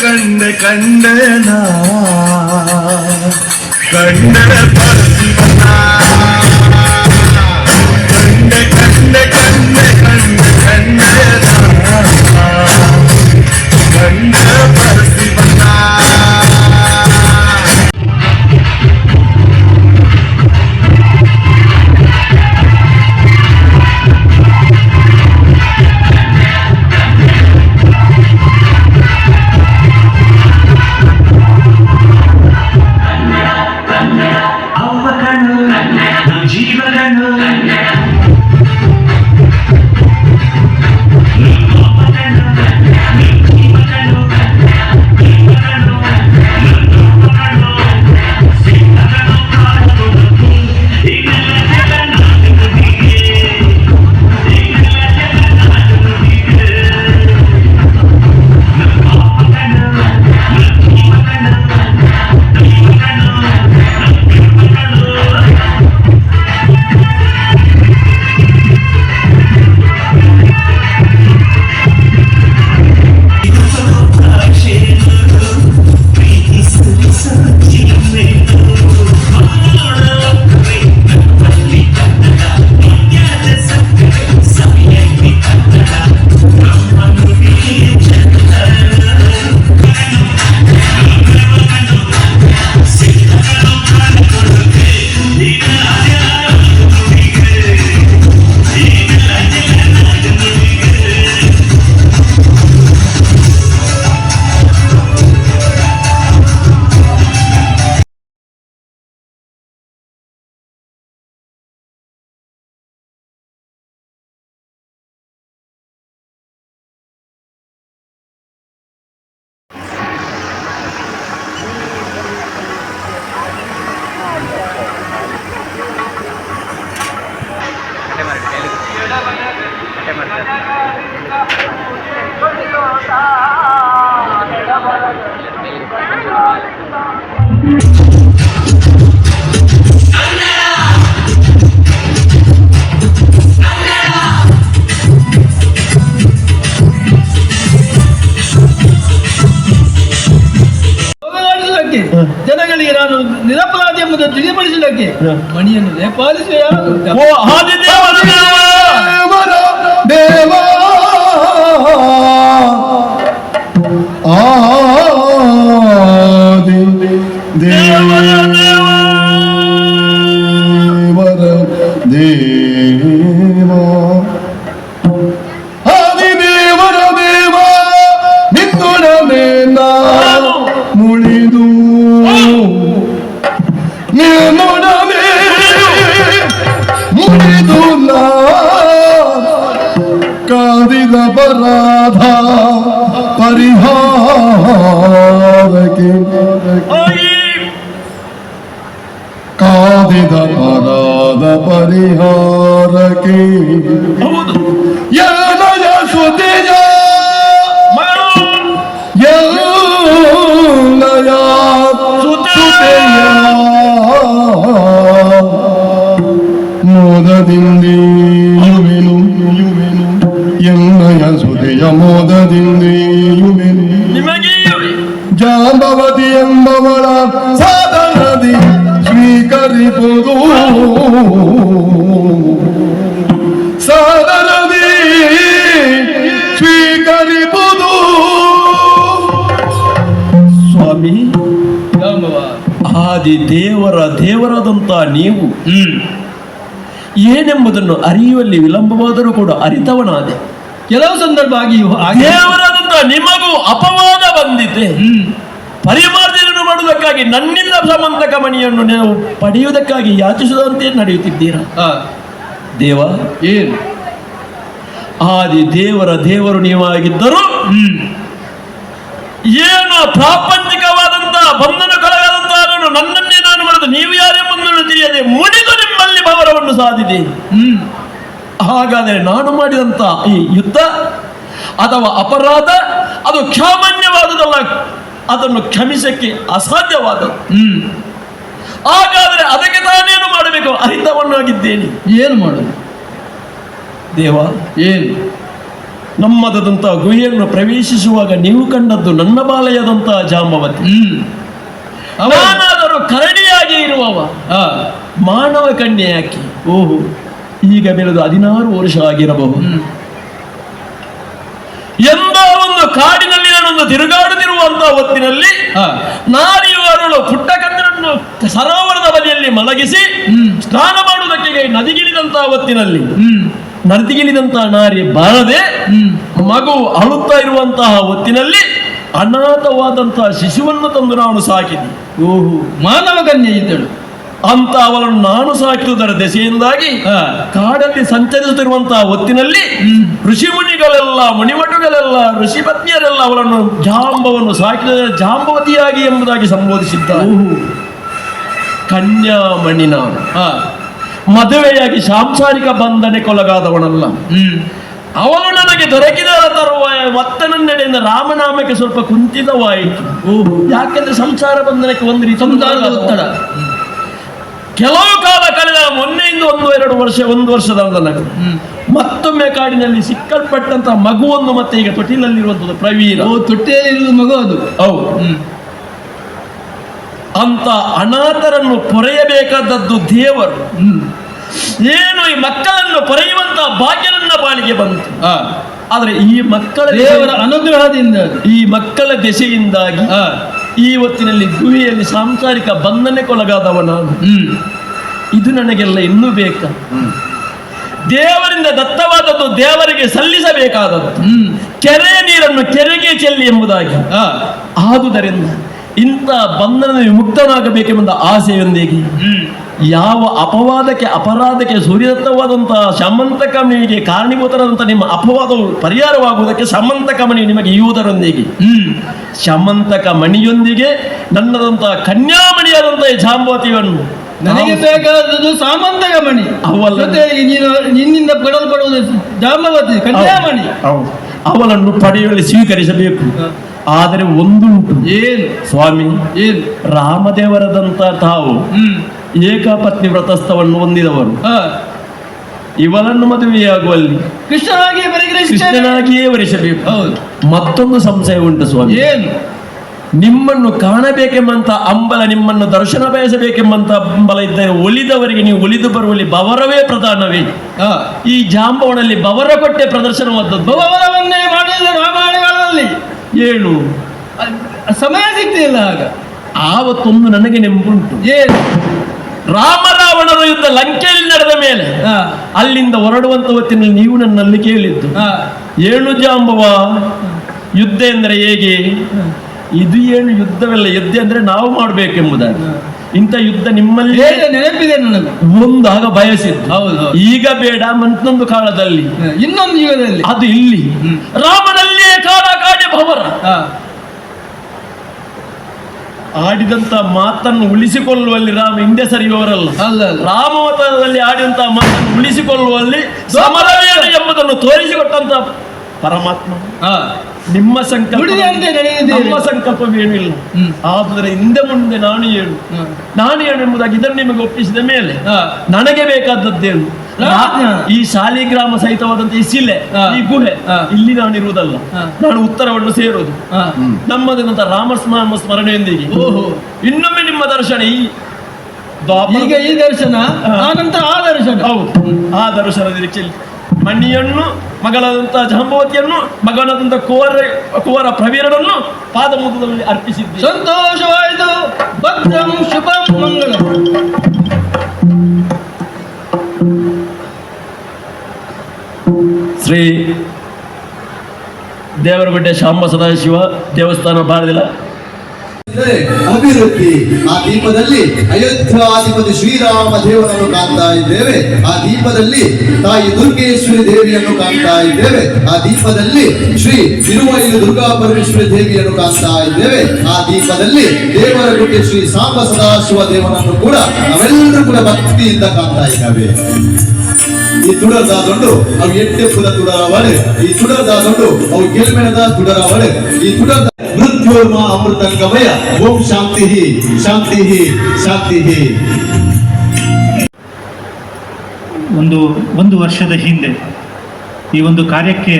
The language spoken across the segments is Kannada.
ಕಂಡ ಕಂಡ ಕಂಡ ಕಂಡ ಕಂಡನ ಕಂಡ ಪರಶಿವನ ಕಂಡ ಕಂಡ ಕಂಡ ಕಂಡ ಕಂಡನ ಕಂಡ ಜನಗಳಿಗೆ ನಾನು ನಿರಪರಾಧಿ ಎಂಬುದನ್ನು ತಿಳಿಪಡಿಸಲಿಕ್ಕೆ ಮಣಿಯನ್ನು ನೇಪಾಲಿಸುವ ಓ রাধা পরিহারকে কাদিদ পরাধ পরিহারকে ಸಾಧನದಿ ಸ್ವೀಕರಿಸುವುದು ಸಾಧನದಿ ಸ್ವೀಕರಿಸುವುದು ಸ್ವಾಮಿ ಆದಿ ದೇವರ ದೇವರಾದಂತ ನೀವು ಏನೆಂಬುದನ್ನು ಅರಿಯುವಲ್ಲಿ ವಿಳಂಬವಾದರೂ ಕೂಡ ಅರಿತವನಾದೆ. ಕೆಲವು ಸಂದರ್ಭ ಆಗಿ ದೇವರಾದಂತ ನಿಮಗೂ ಅಪವಾದ ಬಂದಿದೆ. ಪರಿಮಾರ್ಜನೆ ಮಾಡುವುದಕ್ಕಾಗಿ ನನ್ನಿಂದ ಸಮಂತಕ ಮಣಿಯನ್ನು ನೀವು ಪಡೆಯುವುದಕ್ಕಾಗಿ ಯಾಚಿಸುವಂತೆ ನಡೆಯುತ್ತಿದ್ದೀರಾ? ದೇವ ಏನು? ಆದಿ ದೇವರ ದೇವರು ನೀವಾಗಿದ್ದರು ಏನು ಪ್ರಾಪಂಚಿಕವಾದಂತ ಬಂಧನಕ್ಕೊಳಗಾದಂತ ನನ್ನನ್ನೇ ನಾನು ಮಾಡಿದ ನೀವು ಯಾರೆಂಬುದನ್ನು ತಿಳಿಯದೆ ಮುಡಿದು ನಿಮ್ಮಲ್ಲಿ ಭವರವನ್ನು ಸಾಧಿದೆ. ಹ್ಮ್. ಹಾಗಾದರೆ ನಾನು ಮಾಡಿದಂತ ಈ ಯುದ್ಧ ಅಥವಾ ಅಪರಾಧ ಅದು ಕ್ಷಾಮಾನ್ಯವಾದುದಲ್ಲ ಅದನ್ನು ಕ್ಷಮಿಸಕ್ಕೆ ಅಸಾಧ್ಯವಾದದ್ದು ಹ್ಮ್. ಹಾಗಾದರೆ ಅದಕ್ಕೆ ತಾನೇನು ಮಾಡಬೇಕು? ಅರಿತವನ್ನಾಗಿದ್ದೇನೆ ಏನು ಮಾಡೋದು? ದೇವ ಏನು? ನಮ್ಮದಾದಂತಹ ಗುಹೆಯನ್ನು ಪ್ರವೇಶಿಸುವಾಗ ನೀವು ಕಂಡದ್ದು ನನ್ನ ಬಾಲಯದಂತಹ ಜಾಂಬವತಿ. ಅವನಾದರೂ ಅವ ಕರಡಿಯಾಗಿ ಇರುವವ. ಮಾನವ ಕನ್ಯೆ ಯಾಕೆ ಓಹೋ. ಈಗ ಬೆಳೆದು ಹದಿನಾರು ವರ್ಷ ಆಗಿರಬಹುದು ಹ್ಮ್ ಎಂದೋ ಒಂದು ನಾನೊಂದು ತಿರುಗಾಡುತ್ತಿರುವಂತಹ ಹೊತ್ತಿನಲ್ಲಿ ಆ, ನಾರಿಯವರಳು ಪುಟ್ಟ ಕಂದರನ್ನು ಸರೋವರದ ಬದಿಯಲ್ಲಿ ಮಲಗಿಸಿ ಸ್ನಾನ ಮಾಡುವುದಕ್ಕೆ ನದಿಗಿಳಿದಂತಹ ಹೊತ್ತಿನಲ್ಲಿ ನದಿಗಿಳಿದಂತಹ ನಾರಿ ಬಾರದೆ ಮಗು ಅಳುತ್ತಾ ಇರುವಂತಹ ಹೊತ್ತಿನಲ್ಲಿ ಅನಾಥವಾದಂತಹ ಶಿಶುವನ್ನು ತಂದು ನಾನು ಸಾಕಿದೆ. ಓಹೋ ಮಾನವ ಕನ್ಯೆ ಇದ್ದಳು. ಅಂತ ಅವರನ್ನು ನಾನು ಸಾಕಿರುವುದರ ದೆಸೆಯಿಂದಾಗಿ ಕಾಡಲ್ಲಿ ಸಂಚರಿಸುತ್ತಿರುವಂತಹ ಹೊತ್ತಿನಲ್ಲಿ. ಋಷಿ ಮುನಿಗಳೆಲ್ಲ ಮುನಿಮಠಗಳೆಲ್ಲ ಋಷಿ ಪತ್ನಿಯರೆಲ್ಲ ಅವಳನ್ನು ಜಾಂಬವನ್ನು ಸಾಕಿದ ಜಾಂಬವತಿಯಾಗಿ ಎಂಬುದಾಗಿ ಸಂಬೋಧಿಸಿದ್ದಾರೆ. ಕನ್ಯಾಮಣಿ ನಾನು. ಮದುವೆಯಾಗಿ ಸಾಂಸಾರಿಕ ಬಂಧನಕ್ಕೊಳಗಾದವನಲ್ಲ ಅವಳು ನನಗೆ ದೊರಕಿದ ತರುವಾಯ ಮತ್ತೆ ನನ್ನೆಡೆಯಿಂದ ರಾಮನಾಮಕ್ಕೆ ಸ್ವಲ್ಪ ಕುಂಠಿತವಾಯಿತು ಓಹೋ. ಯಾಕೆಂದ್ರೆ ಸಂಸಾರ ಬಂಧನಕ್ಕೆ ಒಂದು ರೀತಿ ಒತ್ತಡ. ಕೆಲವು ಕಾಲ ಕಳೆದ ಮೊನ್ನೆಯಿಂದ ಒಂದು ಎರಡು ವರ್ಷ ಒಂದು ವರ್ಷದ ಮತ್ತೊಮ್ಮೆ ಕಾಡಿನಲ್ಲಿ ಸಿಕ್ಕಲ್ಪಟ್ಟಂತಹ ಮಗುವನ್ನು ಮತ್ತೆ ಈಗ ತೊಟ್ಟಿಲಲ್ಲಿರುವಂತದ್ದು ಪ್ರವೀರ. ಓ ತೊಟ್ಟಿಯಲ್ಲಿ ಇರುವುದು ಮಗು ಅದು. ಹೌದು. ಅಂತ ಅನಾಥರನ್ನು ಪೊರೆಯಬೇಕಾದದ್ದು ದೇವರು. ಏನು ಈ ಮಕ್ಕಳನ್ನು ಪೊರೆಯುವಂತಹ ಭಾಗ್ಯ ನನ್ನ ಬಾಳಿಗೆ ಬಂತು ಆದರೆ ಈ ಮಕ್ಕಳ ದೇವರ ಅನುಗ್ರಹದಿಂದ ಈ ಮಕ್ಕಳ ದೆಸೆಯಿಂದಾಗಿ ಈ ಹೊತ್ತಿನಲ್ಲಿ ಗುಹೆಯಲ್ಲಿ ಸಾಂಸಾರಿಕ ಬಂಧನಕ್ಕೊಳಗಾದವ ನಾನು. ಇದು ನನಗೆಲ್ಲ ಇನ್ನೂ ಬೇಕಾ. ದೇವರಿಂದ ದತ್ತವಾದದ್ದು ದೇವರಿಗೆ ಸಲ್ಲಿಸಬೇಕಾದದ್ದು. ಕೆರೆಯ ಕೆರೆ ನೀರನ್ನು ಕೆರೆಗೆ ಚೆಲ್ಲಿ ಎಂಬುದಾಗಿ. ಆದುದರಿಂದ ಇಂಥ ಬಂಧನ ವಿಮುಕ್ತನಾಗಬೇಕೆಂಬ ಆಸೆಯೊಂದಿಗೆ ಯಾವ ಅಪವಾದಕ್ಕೆ ಅಪರಾಧಕ್ಕೆ ಸುರಿದತ್ತವಾದಂತಹ ಸಮಂತಕಮನಿಗೆ ಕಾರಣೀಭೂತರಾದಂತಹ ನಿಮ್ಮ ಅಪವಾದವು ಪರಿಹಾರವಾಗುವುದಕ್ಕೆ ಸಮಂತಕಮಣಿ ನಿಮಗೆ ಇಯುವುದರೊಂದಿಗೆ ಶಮಂತಕ ಮಣಿಯೊಂದಿಗೆ ನನ್ನದಂತಹ ಕನ್ಯಾಮಣಿಯಾದಂತಹ ಜಾಂಬವತಿಯನ್ನು ನನಗೆ ಬೇಕಾದದ್ದು ಸಾಮಂತಕ ಮಣಿ ಅವಲ್ಲ. ನೀನು ನಿನ್ನಿಂದ ಬಿಡಲ್ಪಡುವುದು ಜಾಂಬವತಿ ಕನ್ಯಾಮಣಿ. ಅವಳನ್ನು ಪಡೆಯುವಲ್ಲಿ ಸ್ವೀಕರಿಸಬೇಕು. ಆದರೆ ಒಂದುಂಟು. ಏನು? ಸ್ವಾಮಿ ಏನು? ರಾಮದೇವರದಂತ ತಾವು ಏಕಪತ್ನಿ ವ್ರತಸ್ಥವನ್ನು ಹೊಂದಿದವರು. ಆ, ಇವಳನ್ನು ಮದುವೆಯಾಗುವಲ್ಲಿ ಕೃಷ್ಣನಾಗಿ ಪರಿಗ್ರಹಿಸ್ತೇನೆ ಕೃಷ್ಣನಾಗಿಯೇ ವರಿಸಬೇಕು ಹೌದು. ಮತ್ತೊಂದು ಸಂಶಯ ಉಂಟು ಸ್ವಾಮಿ. ಏನು? ನಿಮ್ಮನ್ನು ಕಾಣಬೇಕೆಂಬಂತ ಅಂಬಲ ನಿಮ್ಮನ್ನು ದರ್ಶನ ಬಯಸಬೇಕೆಂಬಂತ ಅಂಬಲ ಇದ್ದರೆ ಒಲಿದವರಿಗೆ ನೀವು ಒಲಿದು ಬರುವಲ್ಲಿ ಬವರವೇ ಪ್ರಧಾನವೇ. ಆ, ಈ ಜಾಂಬವನಲ್ಲಿ ಬವರ ಕೊಟ್ಟೆ ಪ್ರದರ್ಶನವಾದದ್ದು. ಬವರವನ್ನೇ ಮಾಡಿದ ಏನು? ಸಮಯ ಸಿಗ್ತಿಲ್ಲ ಆಗ. ಆವತ್ತೊಂದು ನನಗೆ ನೆಂಪುಂಟು. ಏನು? ರಾಮ ರಾವಣರು ಯುದ್ಧ ಲಂಕೆಯಲ್ಲಿ ನಡೆದ ಮೇಲೆ ಅಲ್ಲಿಂದ ಹೊರಡುವಂತ ಹೊತ್ತಿನಲ್ಲಿ ನೀವು ನನ್ನಲ್ಲಿ ಕೇಳಿದ್ದು. ಏಳು ಜಾಂಬವ? ಯುದ್ಧ ಎಂದರೆ ಹೇಗೆ? ಇದು ಏನು ಯುದ್ಧವೆಲ್ಲ ಯುದ್ಧ ಅಂದ್ರೆ ನಾವು ಮಾಡಬೇಕೆಂಬುದಾಗಿ. ಇಂಥ ಯುದ್ಧ ನಿಮ್ಮಲ್ಲಿ ನೆನಪಿದೆ ನನಗೆ? ಮುಂದಾಗ ಬಯಸಿದ್ದು. ಹೌದು ಈಗ ಬೇಡ ಮತ್ತೊಂದು ಕಾಲದಲ್ಲಿ. ಇನ್ನೊಂದು ಯುಗದಲ್ಲಿ. ಅದು ಇಲ್ಲಿ. ಹ್ಮ್. ಆ, ಆಡಿದಂತ ಮಾತನ್ನು ಉಳಿಸಿಕೊಳ್ಳುವಲ್ಲಿ ರಾಮ ಹಿಂದೆ ಸರಿಯುವವರಲ್ಲ. ಅಲ್ಲ ರಾಮವತನದಲ್ಲಿ ಆಡಿದಂತ ಮಾತನ್ನು ಉಳಿಸಿಕೊಳ್ಳುವಲ್ಲಿ ಸಮರವೇನು ಎಂಬುದನ್ನು ತೋರಿಸಿಕೊಟ್ಟಂತ ಪರಮಾತ್ಮ. ನಿಮ್ಮ ಸಂಕಲ್ಪ ಸಂಕಲ್ಪವೇನಿಲ್ಲ ನಮ್ಮ ಸಂಕಲ್ಪವೇನು ಇಲ್ಲ ಹ್ಮ್. ಆದರೆ ಹಿಂದೆ ಮುಂದೆ ನಾನು ಏನು ನಾನು ಏನು ಎಂಬುದಾಗಿ ಇದನ್ನು ನಿಮಗೆ ಒಪ್ಪಿಸಿದ ಮೇಲೆ ನನಗೆ ಬೇಕಾದದ್ದೇನು. ಈ ಶಾಲಿಗ್ರಾಮ ಸಹಿತವಾದಂತಹ ಈ ಶಿಲೆ. ಈ ಗುಹೆ ಹಾ. ಇಲ್ಲಿ ನಾನು ಇರುವುದಲ್ಲ. ಹಾ. ನಾನು ಉತ್ತರವನ್ನು ಸೇರೋದು. ರಾಮ ಸ್ಮರಣೆಯೊಂದಿಗೆ. ಓಹೋ. ಇನ್ನೊಮ್ಮೆ ನಿಮ್ಮ ದರ್ಶನ ಈ ಈಗ ಈ ದರ್ಶನ? ಆನಂತರ ಆ ನಂತರ ಆ ದರ್ಶನ? ಹೌದು. ಆ ದರ್ಶನ ನಿರೀಕ್ಷೆಯಲ್ಲಿ ಮಣಿಯನ್ನು ಮಗಳಾದಂತಹ ಜಾಂಬವತಿಯನ್ನು ಮಗನಾದಂತ ಕುವರ ಕುವರ ಪ್ರವೀರನನ್ನು ಪಾದಮೂದದಲ್ಲಿ ಅರ್ಪಿಸಿದ್ದು. ಸಂತೋಷವಾಯಿತು. ಭದ್ರಂ ಶುಭಂ ಮಂಗಳಂ. ಶ್ರೀ ದೇವರಗುಡ್ಡೆ ಶಾಂಬ ಸದಾಶಿವ ದೇವಸ್ಥಾನ ಬಾರದಿಲ್ಲ. ಅಭಿವೃದ್ಧಿ. ಆ ದೀಪದಲ್ಲಿ ಅಯೋಧ್ಯಾಧಿಪತಿ ಶ್ರೀರಾಮ ದೇವರನ್ನು ಕಾಣ್ತಾ ಇದ್ದೇವೆ. ಆ ದೀಪದಲ್ಲಿ ತಾಯಿ ದುರ್ಗೇಶ್ವರಿ ದೇವಿಯನ್ನು ಕಾಣ್ತಾ ಇದ್ದೇವೆ. ಆ ದೀಪದಲ್ಲಿ ಶ್ರೀ ತಿರುವೈಲು ದುರ್ಗಾ ಪರಮೇಶ್ವರಿ ದೇವಿಯನ್ನು ಕಾಣ್ತಾ ಇದ್ದೇವೆ. ಆ ದೀಪದಲ್ಲಿ ದೇವರ ಗುಡ್ಡೆ ಶ್ರೀ ಸಾಂಬ ಸದಾಶಿವ ದೇವನನ್ನು ಕೂಡ ನಾವೆಲ್ಲರೂ ಕೂಡ ಭಕ್ತಿಯಿಂದ ಕಾಣ್ತಾ ಇದ್ದಾವೆ. ಈ ತುಡರದಾದೊಂಡು ಅವು ಎಂಟೆ ಪುಲ ತುಡರಾವಳೆ. ಈ ತುಡರದಾದೊಂಡು ಅವು ಏಳ್ಮೆಣದ ತುಡರಾವಳೆ. ಈ ತುಡ ಮೃತ್ಯೋರ್ಮ ಅಮೃತಂಗಮಯ. ಓಂ ಶಾಂತಿ ಶಾಂತಿ ಶಾಂತಿ ಒಂದು ಒಂದು ವರ್ಷದ ಹಿಂದೆ ಈ ಒಂದು ಕಾರ್ಯಕ್ಕೆ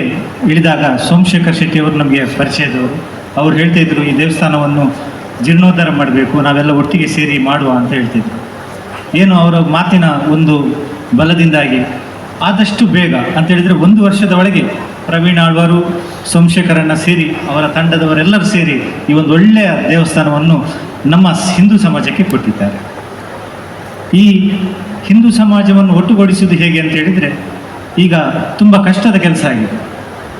ಇಳಿದಾಗ ಸೋಮಶೇಖರ್ ಶೆಟ್ಟಿ ಅವರು ನಮಗೆ ಪರಿಚಯದವರು ಅವ್ರು ಹೇಳ್ತಾ ಇದ್ರು, ಈ ದೇವಸ್ಥಾನವನ್ನು ಜೀರ್ಣೋದ್ಧಾರ ಮಾಡಬೇಕು, ನಾವೆಲ್ಲ ಒಟ್ಟಿಗೆ ಸೇರಿ ಮಾಡುವ ಅಂತ ಹೇಳ್ತಿದ್ರು. ಏನು ಅವರ ಮಾತಿನ ಒಂದು ಬಲದಿಂದಾಗಿ ಆದಷ್ಟು ಬೇಗ ಅಂತ ಹೇಳಿದರೆ ಒಂದು ವರ್ಷದ ಒಳಗೆ ಪ್ರವೀಣ್ ಆಳ್ವಾರು ಸೋಮಶೇಖರನ್ನ ಸೇರಿ, ಅವರ ತಂಡದವರೆಲ್ಲರೂ ಸೇರಿ ಈ ಒಂದು ಒಳ್ಳೆಯ ದೇವಸ್ಥಾನವನ್ನು ನಮ್ಮ ಹಿಂದೂ ಸಮಾಜಕ್ಕೆ ಕೊಟ್ಟಿದ್ದಾರೆ. ಈ ಹಿಂದೂ ಸಮಾಜವನ್ನು ಒಟ್ಟುಗೂಡಿಸುವುದು ಹೇಗೆ ಅಂತ ಹೇಳಿದರೆ, ಈಗ ತುಂಬ ಕಷ್ಟದ ಕೆಲಸ ಆಗಿದೆ.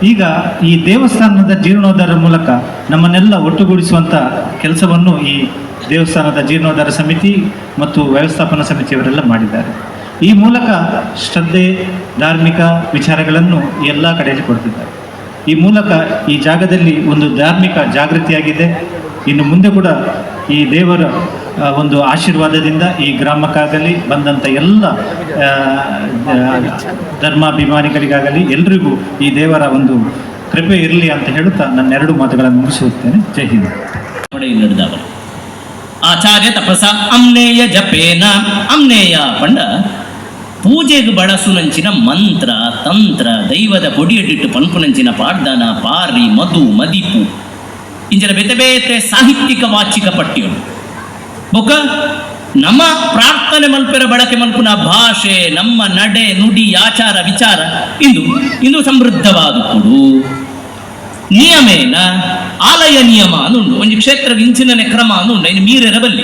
ಈಗ ಈ ದೇವಸ್ಥಾನದ ಜೀರ್ಣೋದ್ಧಾರ ಮೂಲಕ ನಮ್ಮನ್ನೆಲ್ಲ ಒಟ್ಟುಗೂಡಿಸುವಂಥ ಕೆಲಸವನ್ನು ಈ ದೇವಸ್ಥಾನದ ಜೀರ್ಣೋದ್ಧಾರ ಸಮಿತಿ ಮತ್ತು ವ್ಯವಸ್ಥಾಪನಾ ಸಮಿತಿಯವರೆಲ್ಲ ಮಾಡಿದ್ದಾರೆ. ಈ ಮೂಲಕ ಶ್ರದ್ಧೆ, ಧಾರ್ಮಿಕ ವಿಚಾರಗಳನ್ನು ಎಲ್ಲ ಕಡೆಯಲ್ಲಿ ಕೊಡ್ತಿದ್ದಾರೆ. ಈ ಮೂಲಕ ಈ ಜಾಗದಲ್ಲಿ ಒಂದು ಧಾರ್ಮಿಕ ಜಾಗೃತಿಯಾಗಿದೆ. ಇನ್ನು ಮುಂದೆ ಕೂಡ ಈ ದೇವರ ಒಂದು ಆಶೀರ್ವಾದದಿಂದ ಈ ಗ್ರಾಮಕ್ಕಾಗಲಿ ಬಂದಂಥ ಎಲ್ಲ ಧರ್ಮಾಭಿಮಾನಿಗಳಿಗಾಗಲಿ ಎಲ್ರಿಗೂ ಈ ದೇವರ ಒಂದು ಕೃಪೆ ಇರಲಿ ಅಂತ ಹೇಳುತ್ತಾ ನನ್ನ ಎರಡು ಮಾತುಗಳನ್ನು ಮುಗಿಸುತ್ತೇನೆ. ಜೈ ಹಿಂದ್. ಆಚಾರ್ಯ ತಪಸ, ಅಮ್ನೇಯ ಜಪೇನ, ಅಮ್ನೇಯ ಪಂಡ ಪೂಜೆಗೆ ಬಳಸುನಂಚಿನ ಮಂತ್ರ, ತಂತ್ರ, ದೈವದ ಪೊಡಿಯಡಿಟ್ಟು ಪನ್ಪುನಂಚಿನ ಪಾಡ್ದನ, ಪಾರಿ, ಮಧು, ಮದಿಪು. ಇಂಚಿನ ಬೇತೆ ಬೇತೆ ಸಾಹಿತ್ಯಿಕ ವಾಚಿಕ ಪಟ್ಟಿಗಳು ಬೊಕ, ನಮ್ಮ ಪ್ರಾರ್ಥನೆ ಮಲ್ಪೆರ ಬಳಕೆ ಮಲ್ಪುನ ಭಾಷೆ, ನಮ್ಮ ನಡೆ, ನುಡಿ, ಆಚಾರ, ವಿಚಾರ ಇಂದು ಇಂದು ಸಮೃದ್ಧವಾದ ಕೊಡು ನಿಯಮೇನ, ಆಲಯ ನಿಯಮ ಅನ್ನುಂಡು ಒಂದು ಕ್ಷೇತ್ರ ಇಂಚಿನ ಕ್ರಮ ಅನ್ನುಂಡು ಇನ್ನು ಮೀರೆರ ಬಲ್ಲಿ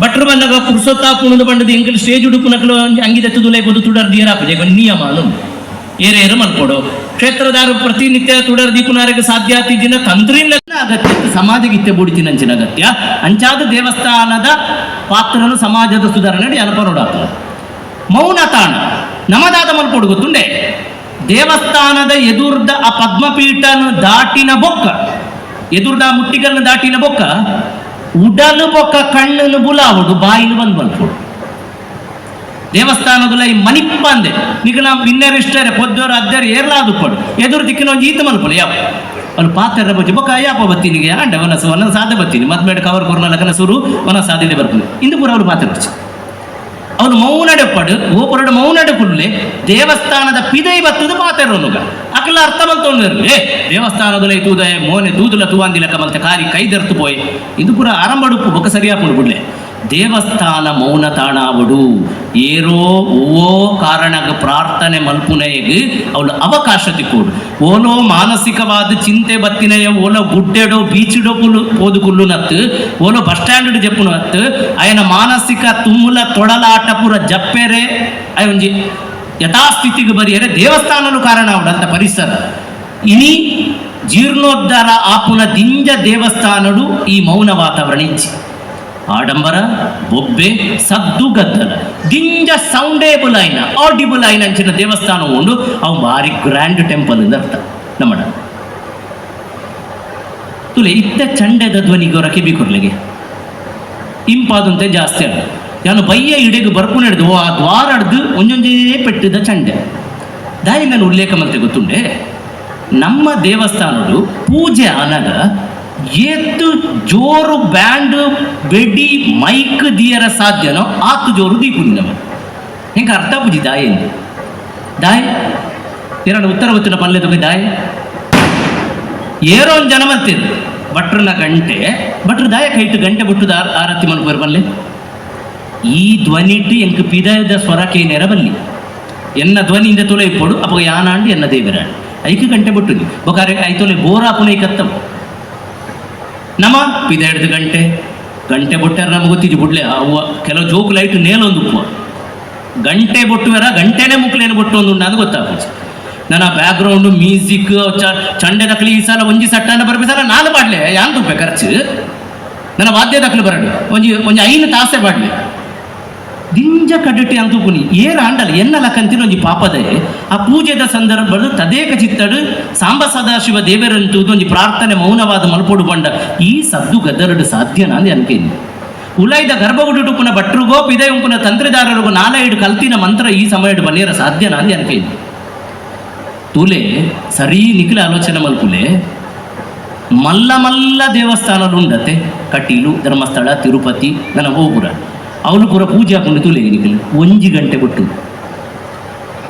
ಭಟ್ರು ಬಂದಾಗ ಪುರುಸೊತ್ತ ಪುಣದು ಬಂಡದ ಎಂಕಲ್ ಸ್ಟೇಜ್ ಉಡುಪುನಕಲು ಅಂಗಿದತ್ತು ಬಂದು ತುಡರ್ ದೀರಾಪಜೆ ನಿಯಮ ಅನ್ನುಂಡು ಏರೇರು ಮಲ್ಕೊಡು ಕ್ಷೇತ್ರದಾರು ಪ್ರತಿನಿತ್ಯ ತುಡರ್ ದೀಪುನಾರಿಗೆ ಸಾಧ್ಯ ಆತಿದ್ದಿನ ತಂತ್ರಿಲ್ಲ ಅಗತ್ಯ ಸಮಾಜಗಿತ್ಯ ಬುಡಿತಿನಂಚಿನ ಅಗತ್ಯ. ಅಂಚಾದ ದೇವಸ್ಥಾನದ ಪಾತ್ರನು ಸಮಾಜದ ಸುಧಾರಣೆ ಅನಪನೋಡಾತ ಮೌನ ತಾಣ. ನಮದಾದ ಮಲ್ಪೊಡು ಗೊತ್ತುಂಡೆ? ದೇವಸ್ಥಾನದ ಎದುರ್ದ ಆ ಪದ್ಮಪೀಠನ ದಾಟಿನ ಬೊಕ್ಕ. ಎದುರ್ದ ಮುಟ್ಟಿಗಲ್ನ ದಾಟಿನ ಬೊಕ್ಕ. ಉಡಲು ಬೊಕ್ಕ ಕಣ್ಣನ್ನು ಬುಲಾವುಡು ಬಾಯಿಲು ಬಂದು ಮಲ್ಪೊಡು ದೇವಸ್ಥಾನದ ಈ ಬಂದೆ ನಿಗ ನಾವು ಇನ್ನೇರು ಇಷ್ಟರೆ, ಪೊದ್ದೋರು ಅದ್ದರು ಏರ್ಲಾದು ಕೊಡು. ಎದುರು ದಿಕ್ಕಿನ ಒಂದು ಈತ ಮಲ್ಪಡು ಯಾವ ಅಲ್ಲಿ ಪಾತ್ರ ಬಜ್ಜಿ ಬೊಕ್ಕ, ಯಾಪ ಬತ್ತೀನಿ ಅಂಡ ಒನಸು ಒನ್ನೊಂದು ಸಾಧ ಬತ್ತೀನಿ ಮದ್ಮೇಡ ಕವರ್ ಕೊರ್ನ ಲಗನ ಸುರು ವನ ಸಾಧ್ಯತೆ ಬರ್ತೀನಿ. ಇಂದು ಪೂರ ಅವ್ರು ಪಾತ್ರ ಅವನು ಮೌನಡೆಪಡು ಓಪರಡು ಮೌನಡೆ ಕುಲ್ಲೆ ದೇವಸ್ಥಾನದ ಪಿದೈ ಬತ್ತದು ಪಾತೆರೋನುಗ ಅಕಲ ಅರ್ಥ ಬಂತೊಂಡು ಏ, ದೇವಸ್ಥಾನದಲ್ಲಿ ತೂದ, ಮೋನೆ, ತೂದುಲ ತೂವಾಂದಿಲಕ ಮಂತೆ ಕಾರಿ ಕೈದರ್ತು ಪೋಯ್. ಇದು ಪುರ ಆರಂಭಡುಪ್ಪು ಬೊಕ್ಕ ಸರಿಯಾಪುಡು ಬಿಡ್ಲೆ ದೇವಸ್ಥಾನ ಮೌನ ತಾಣಾವಡು ಏರೋ ಓ ಕಾರಣಗ ಪ್ರಾರ್ಥನೆ ಮಲ್ಪುನೆಗೆ ಅವಳು ಅವಕಾಶ ತಿಕ್ಕೋಡು. ಓನೋ ಮಾನಸಿಕವಾದ ಚಿಂತೆ ಬತ್ತಿನೆಯ ಓಲೋ ಗುಡ್ಡೆಡೋ ಬೀಚಿಡೋ ಕುಲ್ಲು ಓದುಕುಲ್ಲು ನತ್ತು ಓಲೋ ಬಸ್ ಸ್ಟ್ಯಾಂಡ್ ಜಪ್ಪುನು ನತ್ತು ಅಯನ ಮಾನಸಿಕ ತುಮುಲ ತೊಡಲಾಟ ಪುರ ಜಪ್ಪೆರೆ ಅಯ ಒಂಜಿ ಯಥಾಸ್ಥಿತಿಗೆ ಬರಿಯರೆ ದೇವಸ್ಥಾನನು ಕಾರಣ ಅವಡಂತ ಪರಿಸರ. ಇನಿ ಜೀರ್ಣೋದ್ಧಾರ ಆಪುನ ದಿಂಜ ದೇವಸ್ಥಾನಡು ಈ ಮೌನ ವಾತಾವರಣ ಇಚ್ಚಿ ಆಡಂಬರ, ಬೊಬ್ಬೆ, ಸದ್ದು ಗದ್ದಲ. ದಿಂಜ ಸೌಂಡೇಬಲ್ ಆಯ್ನ ಆಡಿಬಲ್ ಆಯ್ನ ಅಂಚಿನ ದೇವಸ್ಥಾನ ಉಂಡು, ಅವು ಭಾರಿ ಗ್ರ್ಯಾಂಡ್ ಟೆಂಪಲ್ ಇಂದ ಅರ್ಥ. ನಮ್ಮಡ. ತುಲೆ, ಇತ್ತ ಚಂಡೆದ ಧ್ವನಿಗೋರ ಕಿಬಿ ಕುರ್ಲೆಗೆ. ಇಂಪಾದಂತೆ ಜಾಸ್ತಿ ಅಲ್ಲ ಯಾನು ಬಯ್ಯ ಇಡೆಗೆ ಬರ್ಕೊಂಡು ಹಿಡಿದು ಆ ದ್ವಾರ ಹಿಡ್ದು ಒಂಜೊಂಜೇ ಪೆಟ್ಟಿದ ಚಂಡೆ. ದಾಯಿ ನಾನು ಉಲ್ಲೇಖ ಮಂತೆ ಗೊತ್ತುಂಡೆ? ನಮ್ಮ ದೇವಸ್ಥಾನಡು ಪೂಜೆ ಅನಗ ಎತ್ತು ಜೋರು ಬ್ಯಾಂಡ್, ಬೆಡಿ, ಮೈಕ್ ದಿಯರ ಸಾಧ್ಯನೋ? ಆತು ಜೋರು ದೀಪುನಿ ನಮ್ಮ ಹೆಂಗೆ ಅರ್ಥ ಬುದ್ಧಿ ದಾಯಿ ಎಂದು ದಾಯ್? ಎರಡು ಉತ್ತರ ಗೊತ್ತಿನ ಪಲ್ಲೆ ತೊಗೆ ದಾಯ್? ಏರೋ ಒಂದು ಜನ ಮಲ್ತಿದ್ರು ಭಟ್ರನ ಗಂಟೆ. ಭಟ್ರು ದಾಯ ಕೈಟು ಗಂಟೆ ಬಿಟ್ಟು ಆರತಿ ಮನ ಬಲ್ಲೆ ಈ ಧ್ವನಿಟ್ಟು ಎಂಕ್ ಪಿದಯದ ಸ್ವರಕ್ಕೆ ನೆರಬಲ್ಲಿ ಎನ್ನ ಧ್ವನಿಯಿಂದ ತುಲೆ ಇಪ್ಪಡು ಅಪ್ಪ ಯಾನಾಂಡು ಎನ್ನ ದೇವರಾಂಡು. ಐಕು ಗಂಟೆ ಬಿಟ್ಟು ಬೊಕಾರೆ ಐತೊಲೆ ಬೋರಾಪುನ ಕತ್ತವ. ನಮ ಪಿದ ಹಿಡ್ದು ಗಂಟೆ ಗಂಟೆ ಬೊಟ್ಟಾರ ನಮ್ಗೆ ಗೊತ್ತಿದ್ದು ಬಿಡ್ಲೆ ಅವ ಕೆಲವು ಜೋಕು ಲೈಟ್ ನೇಲೊಂದು ಉಪ್ಪು ಗಂಟೆ ಬೊಟ್ಟುವರ ಗಂಟೆನೇ ಮುಕ್ಲೇನು ಬೊಟ್ಟು ಒಂದು ಉಂಡು ಅದು ಗೊತ್ತಾಗ್ಬೋದು ನನ್ನ ಬ್ಯಾಕ್ಗ್ರೌಂಡು ಮ್ಯೂಸಿಕ್ ಚಂಡೆ ದಕ್ಲಿ ಈ ಸಲ ಒಂಜಿ ಸಟ್ಟನ ಬರ್ಬೇಸಲ ನಾನು ಬಾಡ್ಲೆ ಯಾನ್ ತುಪ್ಪೆ ಖರ್ಚು ನನ್ನ ವಾದ್ಯ ದಕ್ಲು ಬರಡು ಒಂಜಿ ಒಂಜಿ ಐನು ತಾಸೆ ಬಾಡ್ಲೆ ದಿಂಜ ಕಡ್ಡಿಟ್ಟು ಅಂತ ಪುನಿ ಏರ ಅಂಡಲ್ಲ ಎನ್ನಲ ಕಂತಿನ ಒಂಜಿ ಪಾಪದೆ. ಆ ಪೂಜೆದ ಸಂದರ್ಭದಲ್ಲಿ ತದೇಕ ಚಿತ್ತಡು ಸಾಂಬ ಸದಾಶಿವ ದೇವರಂತೂ ಒಂಜಿ ಪ್ರಾರ್ಥನೆ ಮೌನವಾದ ಮಲ್ಪೊಡು ಬಂಡ. ಈ ಸದ್ದು ಗದರಡು ಸಾಧ್ಯನಾ ಅಂದೆ ಅನ್ಕೇನಿ. ಉಲಾಯ್ದ ಗರ್ಭಗುಡು ಭಟ್ರುಗೋ ಪಿದೆಯುಂಕುನ ಉಂಪುನ ತಂತ್ರಿದಾರರಿಗೂ ನಾಲೈಡು ಕಲ್ತಿನ ಮಂತ್ರ ಈ ಸಮಯಡು ಬನ್ನೇರ ಸಾಧ್ಯನಾ ಅಂದೆ ಅನ್ಕೇನಿ. ತುಲೆ, ಸರಿ ನಿಖಿಲ ಆಲೋಚನೆ ಮಲ್ಪುಲೆ. ಮಲ್ಲ ಮಲ್ಲ ದೇವಸ್ಥಾನಲು ಉಂಡತೆ ಕಟೀಲು, ಧರ್ಮಸ್ಥಳ, ತಿರುಪತಿ ನನ್ನ ಗೋಪುರ ಅವನು ಪೂರ ಪೂಜೆ ಹಾಕೊಂಡು ತುಲೆ ಒಂಜಿ ಗಂಟೆ ಬಿಟ್ಟು.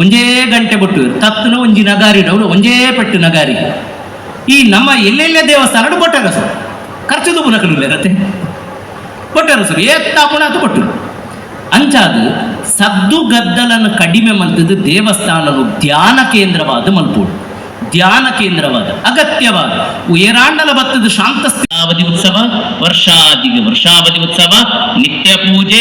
ಒಂಜೇ ಗಂಟೆ ಬಿಟ್ಟು. ತತ್ತನ ಒಂಜಿ ನಗಾರಿ ಅವಳು ಒಂಜೇ ಪೆಟ್ಟು ನಗಾರಿ. ಈ ನಮ್ಮ ಎಲ್ಲೆಲ್ಲ ದೇವಸ್ಥಾನ ಕೊಟ್ಟಾರ ಸರ್ ಖರ್ಚದು ಪುನಕಲು ರತೆ ಕೊಟ್ಟಾರ ಸರ್ ಏತ್ತಾಪುಣ ಅದು ಕೊಟ್ಟು. ಅಂಚಾದು ಸದ್ದು ಗದ್ದಲನ್ನು ಕಡಿಮೆ ಮಲ್ತದ್ದು ದೇವಸ್ಥಾನವು ಧ್ಯಾನ ಕೇಂದ್ರವಾದ ಮಲ್ಪೋಡು ಧ್ಯಾನ ಕೇಂದ್ರವಾದ, ಅಗತ್ಯವಾದ, ಉಯರಾಂಡಲ ಭತ್ತದ ಉತ್ಸವ, ವರ್ಷಾದಿಗೆ ವರ್ಷಾವಧಿ ಉತ್ಸವ, ನಿತ್ಯ ಪೂಜೆ,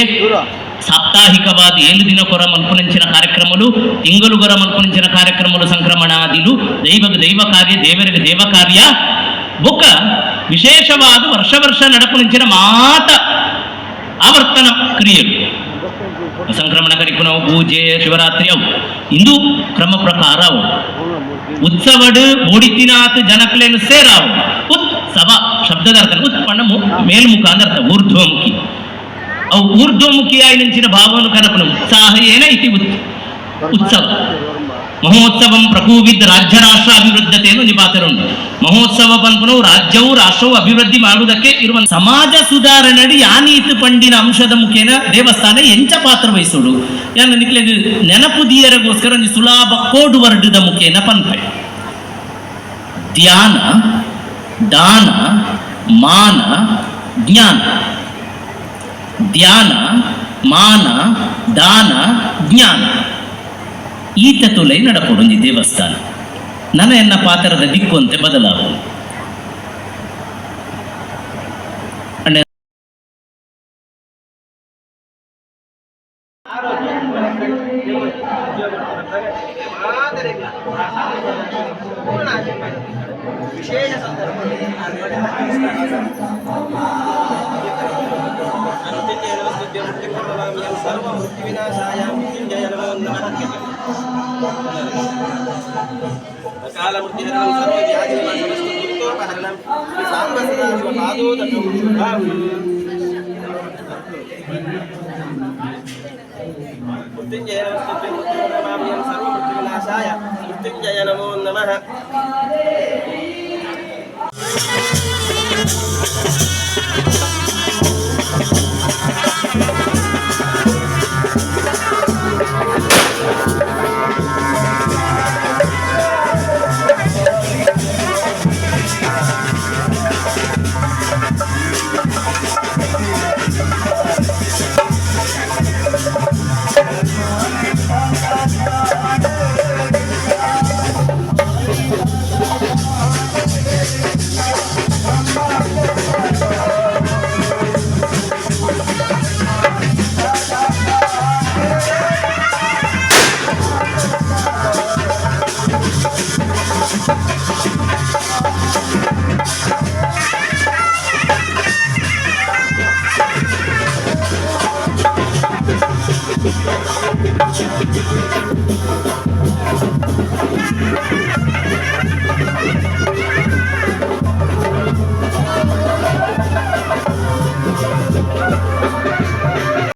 ಸಾಪ್ತಾಹಿಕವಾದ ಏಳು ದಿನ ಕೊರ ಮಲ್ಪುನಂಚಿನ ಕಾರ್ಯಕ್ರಮಗಳು, ತಿಂಗಳು ಕೊರ ಮಲ್ಪುನಂಚಿನ ಕಾರ್ಯಕ್ರಮಗಳು ಸಂಕ್ರಮಣಾದಿಲು ದೈವಗ ದೈವ ಕಾರ್ಯ, ದೇವರಿಗೆ ದೇವ ಕಾರ್ಯ, ಬೊಕ್ಕ, ವಿಶೇಷವಾದ ವರ್ಷ ವರ್ಷ ನಡಪುನಂಚಿನ ಮಾತ ಆವರ್ತನ ಕ್ರಿಯೆಗಳು. ಸಂಕ್ರಮಣ ಕರಿಪುನವು ಪೂಜೆ, ಶಿವರಾತ್ರಿ ಅವು. ಇಂದು ಕ್ರಮ ಪ್ರಕಾರ ಅವು. ಉತ್ಸವಡು ಓಡಿತಿನಾತ್ ಜನಕ್ಲೇನು ಸೇರಾವು. ಉತ್ಸವ ಶಬ್ದದ ಅರ್ಥ ಉತ್ಪನ್ನ ಮೇಲ್ಮುಖ ಅಂತ ಅರ್ಥ. ಊರ್ಧ್ವಮುಖಿ. ಅವು ಊರ್ಧ್ವಮುಖಿಯಾಗಿ ನಿಂಚಿನ ಭಾವವನ್ನು ಕನಪನ ಉತ್ಸಾಹ ಏನ ಇತಿ ಉತ್ಸವ. ಮಹೋತ್ಸವಂ ಪ್ರಕೂವಿದ್ದ ರಾಜ್ಯ ರಾಷ್ಟ್ರ ಅಭಿವೃದ್ಧತೆಯನ್ನು ನಿಪಾತರುಂಟು ಮಹೋತ್ಸವ ಪನ್ಪುನವು ರಾಜ್ಯವು ರಾಷ್ಟ್ರವು ಅಭಿವೃದ್ಧಿ ಮಾಡುವುದಕ್ಕೆ ಇರುವ ಸಮಾಜ ಸುಧಾರಣೆಡಿ ಯಾನೀತು ಪಂಡಿನ ಅಂಶದ ಮುಖೇನ ದೇವಸ್ಥಾನ ಎಂಚ ಪಾತ್ರ ವಹಿಸೋಡು. ಯಾನ ನಿಕ್ಲೆ ನೆನಪುದಿಯರಗೋಸ್ಕರ ಒಂದು ಸುಲಭ ಕೋಡ್ ವರ್ಡದ ಮುಖೇನ ಪನ್ಪೆ. ಧ್ಯಾನ, ದಾನ, ಮಾನ, ಜ್ಞಾನ. ಧ್ಯಾನ, ಮಾನ, ದಾನ, ಜ್ಞಾನ. ಈತ ತುಲೈ ನಡಪೊಡೊಂಜಿ ದೇವಸ್ಥಾನ. ನನ್ನ ಎನ್ನ ಪಾತ್ರದ ದಿಕ್ಕು ಅಂತೆ मृत्युञ्जयनमस्तुभ्यं सर्वमृत्युविनाशाय मृत्युञ्जय नमो